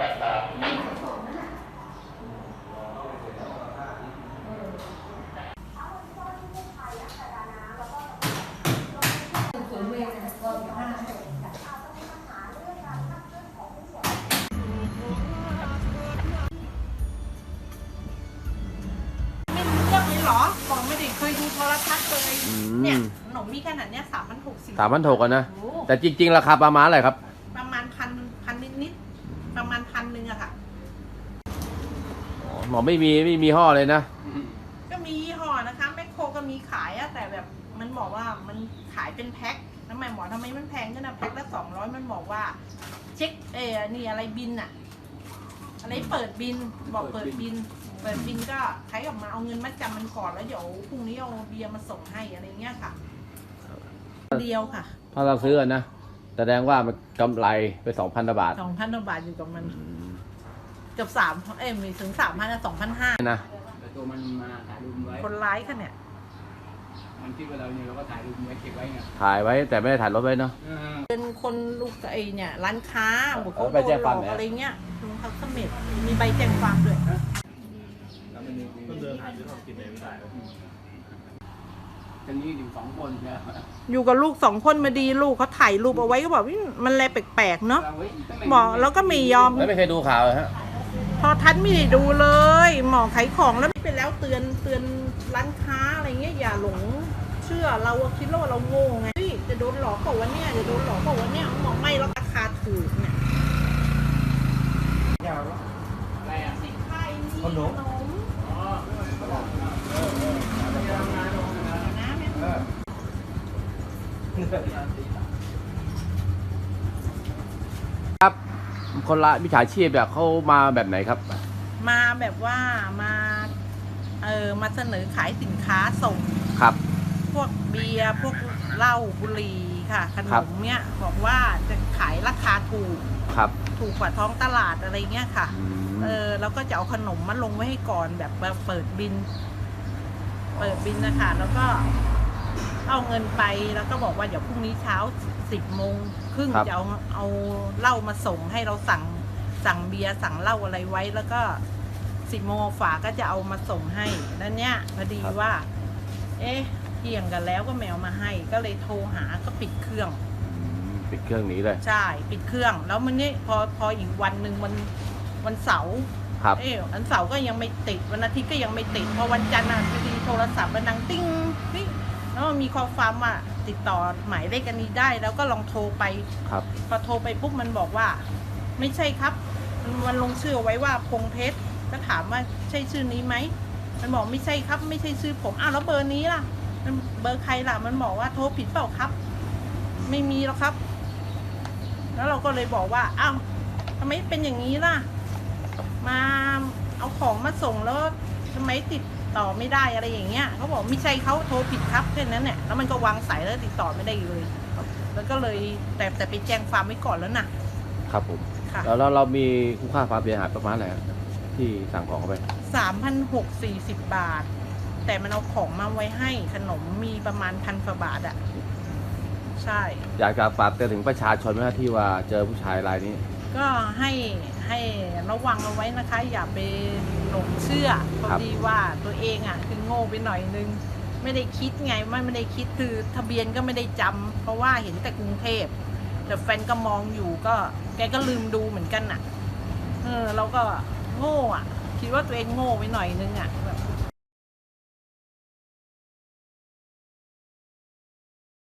แบบแบบไม่รู้เรื่องนี้เหรอบอกไม่ได้เคยดูโทรทัศน์เลยอืเนี่ยมขนมมีขนาดเนี้ยสามพันหกสิบสามพันหกอะนะ แต่จริง ๆ ราคาประมาณอะไรครับ ประมาณพันพันนิดนิดๆประมาณพันหนึ่งอะค่ะ อ๋อ หมอไม่มีไม่มีห่อเลยนะ ก็มียี่ห้อนะคะแมคโครก็มีขายอะแต่แบบมันบอกว่ามันขายเป็นแพ็คทำไมหมอทำไมมันแพงกันนะแพ็คละสองร้อยมันบอกว่า เช็คเออนี่อะไรบินอะอะไรเปิดบินบอกเปิดบิน เปิดบินก็ใครออกมาเอาเงินมาจำมันก่อนแล้วเดี๋ยวพรุ่งนี้เอาเบียร์มาส่งให้อะไรเงี้ยค่ะ เดียวค่ะถ้าเราซื้ออะนะแสดงว่ามันกำไรไปสองพันบาทสองพันบาทอยู่กับมันเกือบสามเอ้ยไม่ถึงสามพันสองพันห้านะแต่ตัวมันมาถ่ายรูปไว้ คนร้ายค่ะเนี่ย มันคิดว่าเราเนี่ยเราก็ถ่ายรูปไว้เก็บไว้ไงถ่ายไว้แต่ไม่ได้ถ่ายรถไว้เนาะเออเป็นคนลูกไอเนี่ยร้านค้าบอกเขาเอาโดไปนแจ้งหลความอกไหมอะไรเงี้ยลุงเขาเสม็ดมีใบแจ้งความด้วย แล้วมันมีต้นเดินหาซื้อของกินเองไม่ได้เลยจะนี้อยู่สองคนเนี่ยอยู่กับลูกสองคนมาดีลูกเขาถ่ายรูปเอาไว้ก็บอกว่ามันแลแปลกๆเนาะ เราไว้อีกตั้งแต่บอกแล้วก็ไม่ยอม แล้วไม่เคยดูข่าวเลยฮะ พอทันไม่ได้ดูเลย หมอขายของแล้วไปแล้วเตือนเตือนร้านค้าอะไรเงี้ยอย่าหลงเชื่อเราอะคิดว่าเราโง่ไงเฮ้ยจะโดนหลอกเปล่าวะเนี่ยจะโดนหลอกเปล่าวะเนี่ยหมอไม่แล้วราคาถูกเนี่ยอะไรอะสิไข่มีขนมอ๋อนะแม่ เออ ครับ คนละวิชาชีพแบบเขามาแบบไหนครับ มาแบบว่ามาเออมาเสนอขายสินค้าส่ง ครับ พวกเบียร์พวกเหล้าบุหรี่ค่ะขนครับมเนี่ยบอกว่าจะขายราคาถูกครับ ถูกกว่าท้องตลาดอะไรเงี้ยค่ะ อืม เออแล้วก็จะเอาขนมมาลงไว้ให้ก่อนแบบแบบเปิดบิน เปิดบินนะคะแล้วก็ เอาเงินไปแล้วก็บอกว่าเดี๋ยวพรุ่งนี้เช้าสิบโมงครึ่งจะเอาเอาเหล้ามาส่งให้เราสั่งสั่งเบียร์สั่งเหล้าอะไรไว้แล้วก็สิบโมงฝาก็จะเอามาส่งให้แล้วเนี้ยพอดีว่า เอ๊ะเที่ยงกันแล้วก็แมวมาให้ ก็เลยโทรหาก็ปิดเครื่อง อืมปิดเครื่องหนี้เลย ใช่ปิดเครื่อง แล้วมันนี่พอพออีกวันหนึ่งวันวันเสาร์ครับ เออวันเสาร์ก็ยังไม่ติดวันอาทิตย์ก็ยังไม่ติด พอวันจันทร์อะพอดีโทรศัพท์มันดังติ้งติ้ง แล้วมันมีข้อความว่าติดต่อหมายเลขอันนี้ได้ แล้วก็ลองโทรไป ครับ พอโทรไปปุ๊บมันบอกว่า ไม่ใช่ครับมันมันลงชื่อเอาไว้ว่าพงเพชรก็ถามว่าใช่ชื่อนี้ไหมมันบอกไม่ใช่ครับ ไม่ใช่ชื่อผมอ้าวแล้วเบอร์นี้ล่ะมันเบอร์ใครล่ะมันบอกว่าโทรผิดเปล่าครับ ไม่มีหรอกครับ แล้วเราก็เลยบอกว่าอ้าวทำไมเป็นอย่างนี้ล่ะ มาเอาของมาส่งแล้วทำไมติด ต่อไม่ได้อะไรอย่างเงี้ยเขาบอกไม่ใช่เขาโทรผิดครับแค่นั้นเนี่ยแล้วมันก็วางสายแล้วติดต่อไม่ได้อีกเลย แล้วก็เลยแต่แต่ไปแจ้งความไว้ก่อนแล้วนะครับผมค่ะแล้วแล้วเรามีคุ้มค่าความเสียหายประมาณอะไรครับที่สั่งของเข้าไปสามพันหกสี่สิบบาท แต่มันเอาของมาไว้ให้ขนมมีประมาณพันกว่าบาทอะใช่ อยากจะฝากเตือนถึงประชาชนไหมครับที่ว่าเจอผู้ชายรายนี้ ก็ให้ให้ระวังเอาไว้นะคะ อย่าไปหลงเชื่อเพราะครับดีว่าตัวเองอะคือโง่ไปหน่อยนึง ไม่ได้คิดไงไม่ไม่ได้คิดคือทะเบียนก็ไม่ได้จำเพราะว่าเห็นแต่กรุงเทพแต่แฟนก็มองอยู่ก็แกก็ลืมดูเหมือนกันน่ะ เออเราก็โง่อะ คิดว่าตัวเองโง่ไปหน่อยนึงอะแบบ